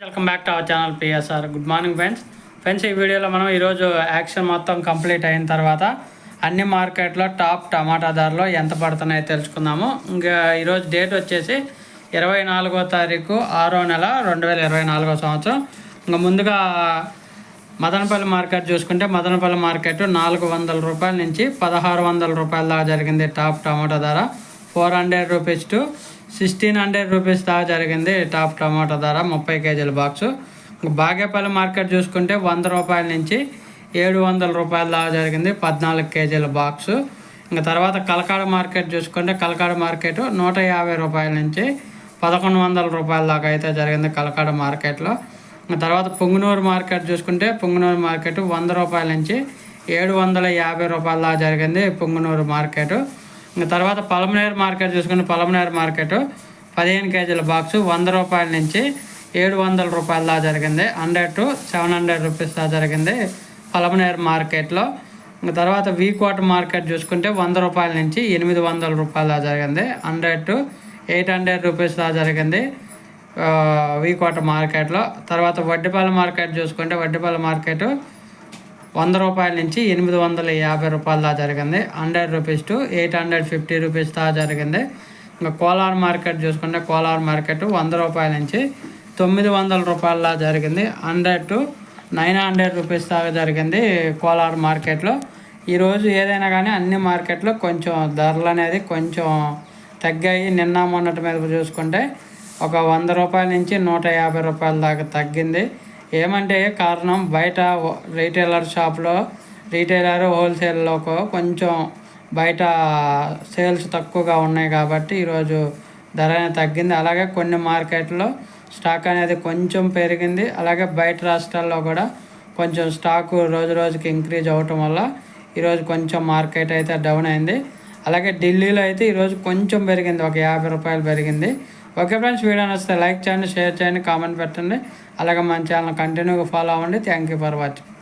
Welcome back to our channel PSR good morning friends friends ఈ వీడియోలో మనం ఈరోజు యాక్షన్ మొత్తం కంప్లీట్ అయిన తర్వాత అన్ని మార్కెట్లో టాప్ టమాటా ధరలు ఎంత పడుతున్నాయో తెలుసుకుందాము. ఇంకా ఈరోజు డేట్ వచ్చేసి ఇరవై నాలుగో తారీఖు ఆరో నెల రెండు వేల ఇరవై నాలుగో సంవత్సరం. ఇంకా ముందుగా మదనపల్లి మార్కెట్ చూసుకుంటే మదనపల్లి మార్కెట్ నాలుగు వందల రూపాయల నుంచి పదహారు వందల రూపాయల దాకా జరిగింది టాప్ టమాటా ధర. Four hundred rupees to sixteen hundred rupees దాకా జరిగింది. టాప్ టమాటా ధర ముప్పై కేజీల బాక్సు బాగేపల్లి మార్కెట్ చూసుకుంటే వంద రూపాయల నుంచి ఏడు వందల రూపాయల దాకా జరిగింది పద్నాలుగు కేజీల బాక్సు ఇంకా తర్వాత కలకాడ మార్కెట్ చూసుకుంటే కలకాడ మార్కెట్ నూట యాభై రూపాయల నుంచి పదకొండు వందల రూపాయల దాకా అయితే జరిగింది కలకాడ మార్కెట్లో ఇంకా తర్వాత పొంగునూరు మార్కెట్ చూసుకుంటే పొంగునూరు మార్కెట్ వంద రూపాయల నుంచి ఏడు వందల యాభై రూపాయల దాకా జరిగింది పొంగునూరు మార్కెట్. ఇంకా తర్వాత పలమనేర్ మార్కెట్ చూసుకుంటే పలమనేర్ మార్కెట్ పదిహేను కేజీల బాక్సు వంద రూపాయల నుంచి ఏడు వందల రూపాయల దాకా జరిగింది. Hundred to seven hundred rupees దాకా జరిగింది పలమనేర్ మార్కెట్లో. ఇంకా తర్వాత వీ వీకోట మార్కెట్ చూసుకుంటే వంద రూపాయల నుంచి ఎనిమిది వందల రూపాయల దాకా జరిగింది. Hundred to eight hundred rupees దాకా జరిగింది వీ కోట మార్కెట్లో. తర్వాత వడ్డిపల్లి మార్కెట్ చూసుకుంటే వడ్డిపల్లి మార్కెట్ వంద రూపాయల నుంచి ఎనిమిది వందల యాభై రూపాయల దా జరిగింది. Hundred rupees to eight hundred fifty rupees దాకా జరిగింది. ఇంకా కోలార్ మార్కెట్ చూసుకుంటే కోలార్ మార్కెట్ వంద రూపాయల నుంచి తొమ్మిది వందల రూపాయల జరిగింది. Hundred to nine hundred rupees దాకా జరిగింది కోలార్ మార్కెట్లో. ఈరోజు ఏదైనా కానీ అన్ని మార్కెట్లో కొంచెం ధరలు అనేది కొంచెం తగ్గాయి. నిన్న మొన్నటి మీద చూసుకుంటే ఒక వంద రూపాయల నుంచి నూట యాభై రూపాయల దాకా తగ్గింది. ఏమంటే కారణం బయట రీటైలర్ షాప్లో రీటైలర్ హోల్సేల్లోకి కొంచెం బయట సేల్స్ తక్కువగా ఉన్నాయి కాబట్టి ఈరోజు ధర అనేది తగ్గింది. అలాగే కొన్ని మార్కెట్లో స్టాక్ అనేది కొంచెం పెరిగింది. అలాగే బయట రాష్ట్రాల్లో కూడా కొంచెం స్టాక్ రోజు రోజుకి ఇంక్రీజ్ అవ్వటం వల్ల ఈరోజు కొంచెం మార్కెట్ అయితే డౌన్ అయింది. అలాగే ఢిల్లీలో అయితే ఈరోజు కొంచెం పెరిగింది. ఒక యాభై రూపాయలు పెరిగింది. ఓకే ఫ్రెండ్స్ వీడియో నచ్చితే లైక్ చేయండి షేర్ చేయండి కామెంట్ పెట్టండి. అలాగే మన ఛానల్ కంటిన్యూగా ఫాలో అవ్వండి. Thank you for watching